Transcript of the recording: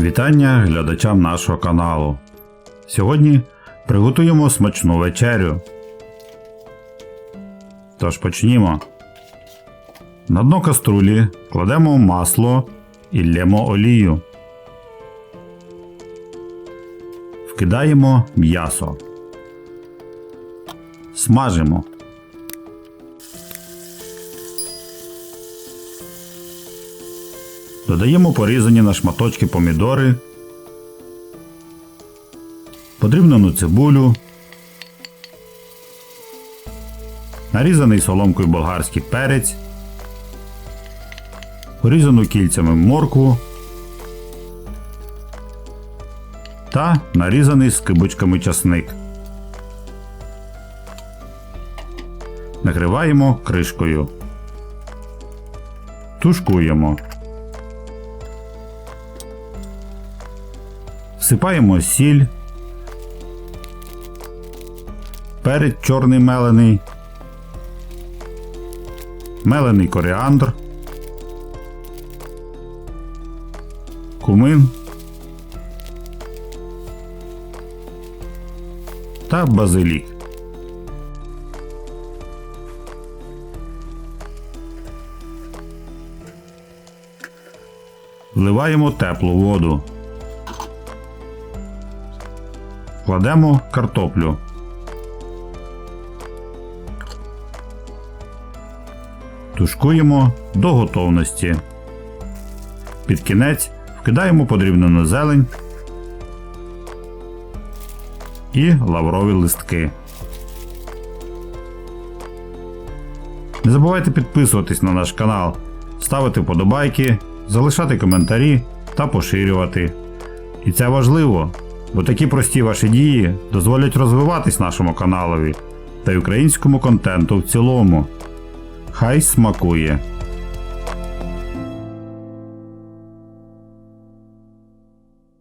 Вітання глядачам нашого каналу. Сьогодні приготуємо смачну вечерю. Тож почнімо. На дно каструлі кладемо масло і лємо олію. Вкидаємо м'ясо. Смажимо. Додаємо порізані на шматочки помідори, подрібнену цибулю, нарізаний соломкою болгарський перець, порізану кільцями моркву та нарізаний скибочками часник. Накриваємо кришкою. Тушкуємо. Всипаємо сіль, перець чорний мелений, мелений коріандр, кумин та базилік. Вливаємо теплу воду. Кладемо картоплю. Тушкуємо до готовності. Під кінець вкидаємо подрібнену зелень і лаврові листки. Не забувайте підписуватись на наш канал, ставити вподобайки, залишати коментарі та поширювати. І це важливо, бо такі прості ваші дії дозволять розвиватись нашому каналові та й українському контенту в цілому. Хай смакує!